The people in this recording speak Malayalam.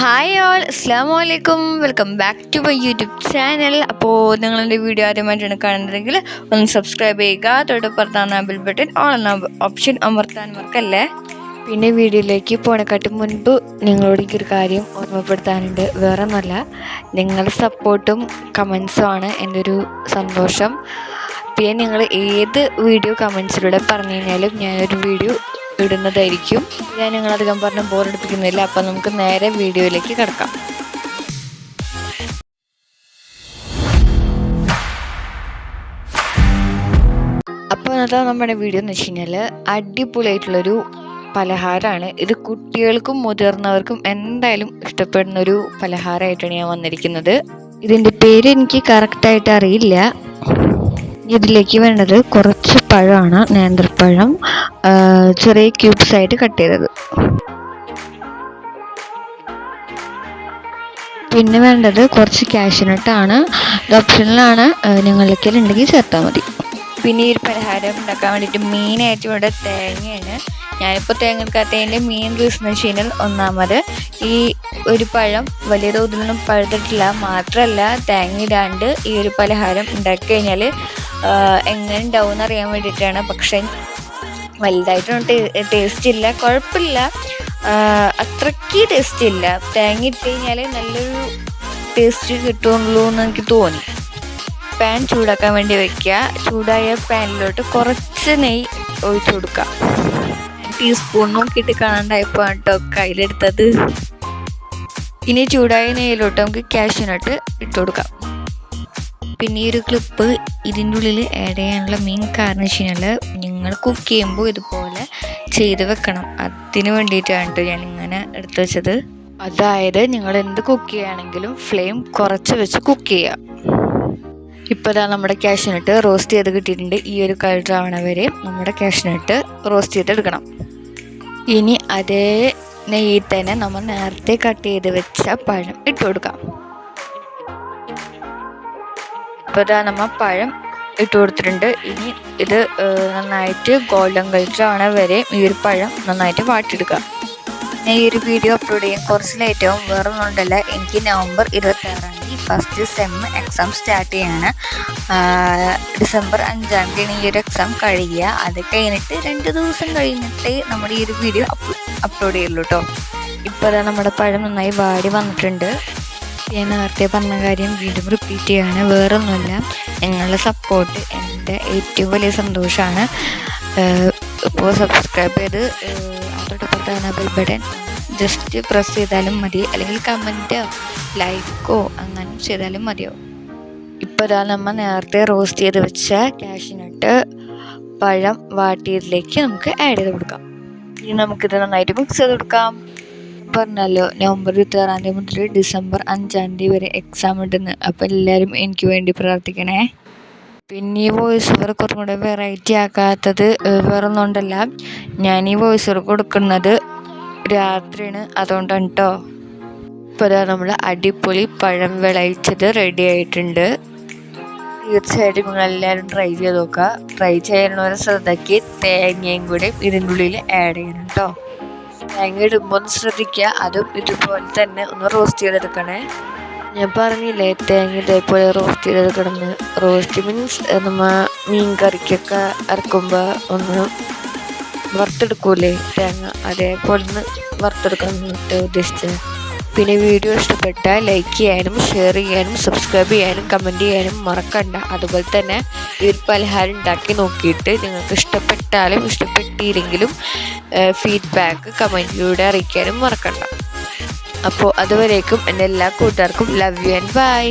ഹായ് ഓൾ അസ്സാം വലൈക്കും welcome back to my YouTube channel അപ്പോൾ നിങ്ങളുടെ വീഡിയോ ആദ്യമായിട്ടാണ് കാണുന്നതെങ്കിൽ ഒന്ന് സബ്സ്ക്രൈബ് ചെയ്യുക. തൊട്ടപ്പുറത്താണ് ബിൽ ബട്ടൺ ഓൾ എന്ന ഓപ്ഷൻ അമർത്താൻ മറക്കല്ലേ പിന്നെ വീഡിയോയിലേക്ക് പോണക്കാട്ട് മുൻപ് നിങ്ങളോട് എനിക്കൊരു കാര്യം ഓർമ്മപ്പെടുത്താനുണ്ട്. വേറെ ഒന്നല്ല നിങ്ങളുടെ സപ്പോർട്ടും കമൻസും ആണ് എന്റെ ഒരു സന്തോഷം. പിന്നെ നിങ്ങൾ ഏത് വീഡിയോ കമൻസിലൂടെ പറഞ്ഞു കഴിഞ്ഞാലും ഞാനൊരു വീഡിയോ ഇടുന്നതായിരിക്കും. ഞാൻ നിങ്ങളധികം പറഞ്ഞ് ബോറടിപ്പിക്കുന്നില്ല അപ്പം നമുക്ക് നേരെ വീഡിയോയിലേക്ക് കിടക്കാം. അപ്പോൾ അതാ നമ്മുടെ വീഡിയോ എന്ന് വെച്ച് കഴിഞ്ഞാൽ അടിപൊളിയായിട്ടുള്ളൊരു പലഹാരമാണ് ഇത് കുട്ടികൾക്കും മുതിർന്നവർക്കും എന്തായാലും ഇഷ്ടപ്പെടുന്ന ഒരു പലഹാരമായിട്ടാണ് ഞാൻ വന്നിരിക്കുന്നത്. ഇതിന്റെ പേര് എനിക്ക് കറക്റ്റായിട്ട് അറിയില്ല. ഇതിലേക്ക് വേണ്ടത് കുറച്ച് പഴമാണ് നേന്ത്രപ്പഴം ചെറിയ ക്യൂബ്സ് ആയിട്ട് കട്ട് ചെയ്തത്. പിന്നെ വേണ്ടത് കുറച്ച് കാഷ്യൂനട്ടാണ് ഇത് ഓപ്ഷനിലാണ് നിങ്ങളിലേക്ക് ഉണ്ടെങ്കിൽ ചേർത്താൽ മതി. പിന്നെ ഈ ഒരു പലഹാരം ഉണ്ടാക്കാൻ വേണ്ടിയിട്ട് മെയിനായിട്ട് ഇവിടെ തേങ്ങയാണ്. ഞാനിപ്പോൾ തേങ്ങ എടുക്കാത്തതിന്റെ മെയിൻ റീസൺ എന്ന് വെച്ച് ഒന്നാമത് ഈ ഒരു പഴം വലിയ തോതിലൊന്നും പഴുത്തിട്ടില്ല. മാത്രമല്ല തേങ്ങ ഇടാണ്ട് ഈ ഒരു പലഹാരം ഉണ്ടാക്കി കഴിഞ്ഞാൽ എങ്ങനെ ഉണ്ടാവും എന്ന് അറിയാൻ വേണ്ടിയിട്ടാണ്. പക്ഷേ വലുതായിട്ടൊന്നും ടേസ്റ്റ് ഇല്ല. കുഴപ്പമില്ല. അത്രയ്ക്ക് ടേസ്റ്റ് ഇല്ല. തേങ്ങ ഇട്ട് കഴിഞ്ഞാൽ നല്ലൊരു ടേസ്റ്റ് കിട്ടുള്ളൂ എന്ന് എനിക്ക് തോന്നി. പാൻ ചൂടാക്കാൻ വേണ്ടി വെക്കുക. ചൂടായ പാനിലോട്ട് കുറച്ച് നെയ്യ് ഒഴിച്ചു കൊടുക്കുക. ടീസ്പൂൺ നോക്കിയിട്ട് കാണാണ്ടായപ്പോൾ കേട്ടോ കയ്യിലെടുത്തത്. ഇനി ചൂടായ നെയ്യിലോട്ട് നമുക്ക് കാഷ്യൂനട്ട് ഇട്ട് കൊടുക്കാം. പിന്നെ ഈ ഒരു ക്ലിപ്പ് ഇതിന്റെ ഉള്ളിൽ ആഡ് ചെയ്യാനുള്ള മെയിൻ കാരണം വെച്ച് കഴിഞ്ഞാൽ നിങ്ങൾ കുക്ക് ചെയ്യുമ്പോൾ ഇതുപോലെ ചെയ്ത് വെക്കണം. അതിന് വേണ്ടിയിട്ടാണ് കേട്ടോ ഞാൻ ഇങ്ങനെ എടുത്തു വെച്ചത്. അതായത് നിങ്ങൾ എന്ത് കുക്ക് ചെയ്യുകയാണെങ്കിലും ഫ്ലെയിം കുറച്ച് വെച്ച് കുക്ക് ചെയ്യുക. ഇപ്പോൾ ഇതാ നമ്മുടെ ക്യാഷിനിട്ട് റോസ്റ്റ് ചെയ്ത് കിട്ടിയിട്ടുണ്ട്. ഈ ഒരു കളർ ആവണ വരെ നമ്മുടെ ക്യാഷിനിട്ട് റോസ്റ്റ് ചെയ്തെടുക്കണം ഇനി അതേ നെയ്യിൽ തന്നെ നമ്മൾ നേരത്തെ കട്ട് ചെയ്ത് വെച്ച പഴം ഇട്ട് കൊടുക്കാം. ഇപ്പോൾ ഇതാ നമ്മൾ പഴം ഇട്ട് കൊടുത്തിട്ടുണ്ട്. ഇനി ഇത് നന്നായിട്ട് ഗോൾഡൻ കളർ ആണ് വരെ ഈ ഒരു പഴം നന്നായിട്ട് വാട്ടിയെടുക്കുക ഞാൻ ഈ ഒരു വീഡിയോ അപ്ലോഡ് ചെയ്യാൻ കുറച്ച് ലേറ്റ് ആവും. വേറെ ഒന്നുകൊണ്ടല്ല എനിക്ക് നവംബർ ഇരുപത്താറാം തീയതി ഫസ്റ്റ് സെം എക്സാം സ്റ്റാർട്ട് ചെയ്യാണ്. ഡിസംബർ അഞ്ചാം തീയതി ഈ ഒരു എക്സാം കഴിയുക. അത് കഴിഞ്ഞിട്ട് രണ്ട് ദിവസം കഴിഞ്ഞിട്ട് നമ്മുടെ ഈ ഒരു വീഡിയോ അപ്ലോഡ് ചെയ്യുള്ളൂ കേട്ടോ ഇപ്പോൾ നമ്മുടെ പഴം നന്നായി വാടി വന്നിട്ടുണ്ട്. ഞാൻ നേരത്തെ പറഞ്ഞ കാര്യം വീണ്ടും റിപ്പീറ്റ് ചെയ്യാണ്. വേറൊന്നുമില്ല നിങ്ങളുടെ സപ്പോർട്ട് എന്റെ ഏറ്റവും വലിയ സന്തോഷമാണ്. ഇപ്പോൾ സബ്സ്ക്രൈബ് ചെയ്ത് തൊട്ടപ്പുറത്താണ് ബെൽ ബട്ടൺ ജസ്റ്റ് പ്രസ് ചെയ്താലും മതി. അല്ലെങ്കിൽ കമന്റോ ലൈക്കോ അങ്ങനെ ചെയ്താലും മതിയോ? ഇപ്പോൾ ഇതാ നമ്മൾ നേരത്തെ റോസ്റ്റ് ചെയ്ത് വെച്ച കാഷ്യൂനട്ട് പഴം വാട്ടിയതിലേക്ക് നമുക്ക് ആഡ് ചെയ്ത് കൊടുക്കാം. ഇനി നമുക്കിത് നന്നായിട്ട് മിക്സ് ചെയ്ത് കൊടുക്കാം. പറഞ്ഞല്ലോ നവംബർ ഇരുപത്താറാം തീയതി മുതൽ ഡിസംബർ അഞ്ചാം തീയതി വരെ എക്സാം ഉണ്ടെന്ന്. അപ്പോൾ എല്ലാവരും എനിക്ക് വേണ്ടി പ്രാർത്ഥിക്കണേ. പിന്നെ ഈ വോയിസ് ഓവർ കുറച്ചും കൂടെ വെറൈറ്റി ആക്കാത്തത് വേറൊന്നുകൊണ്ടല്ല ഞാൻ ഈ വോയിസ് ഓവർ കൊടുക്കുന്നത് രാത്രിയാണ്. അതുകൊണ്ടാണ് കേട്ടോ ഇപ്പോൾ നമ്മൾ അടിപൊളി പഴം വിളയിച്ചത് റെഡി ആയിട്ടുണ്ട്. തീർച്ചയായിട്ടും നിങ്ങൾ എല്ലാവരും ട്രൈ ചെയ്ത് നോക്കുക. ട്രൈ ചെയ്യണവരെ ശ്രദ്ധയ്ക്ക് തേങ്ങയും കൂടി ഇതിന്റെ ഉള്ളിൽ ആഡ് ചെയ്യണം കേട്ടോ തേങ്ങ ഇടുമ്പോൾ ഒന്ന് ശ്രദ്ധിക്കുക അതും ഇതുപോലെ തന്നെ ഒന്ന് റോസ്റ്റ് ചെയ്തെടുക്കണേ. ഞാൻ പറഞ്ഞില്ലേ തേങ്ങ ഇതേപോലെ റോസ്റ്റ് ചെയ്തെടുക്കണമെന്ന് റോസ്റ്റ് മീൻസ് നമ്മൾ മീൻ കറിക്കൊക്കെ ഇറക്കുമ്പോൾ ഒന്ന് വറുത്തെടുക്കൂലേ തേങ്ങ അതേപോലെ ഒന്ന് വറുത്തെടുക്കണം എന്നിട്ട് ഉദ്ദേശിച്ചത്. പിന്നെ വീഡിയോ ഇഷ്ടപ്പെട്ടാൽ ലൈക്ക് ചെയ്യാനും ഷെയർ ചെയ്യാനും സബ്സ്ക്രൈബ് ചെയ്യാനും കമന്റ് ചെയ്യാനും മറക്കണ്ട. അതുപോലെ തന്നെ ഈ ഒരു പലഹാരം ഉണ്ടാക്കി നോക്കിയിട്ട് നിങ്ങൾക്ക് ഇഷ്ടപ്പെട്ടാലും ഇഷ്ടപ്പെട്ടില്ലെങ്കിലും ഫീഡ്ബാക്ക് കമന്റിലൂടെ അറിയിക്കാനും മറക്കണ്ട. അപ്പോൾ അതുവരേക്കും എന്റെ എല്ലാ കൂട്ടുകാർക്കും ലവ് യു ആൻഡ് ബൈ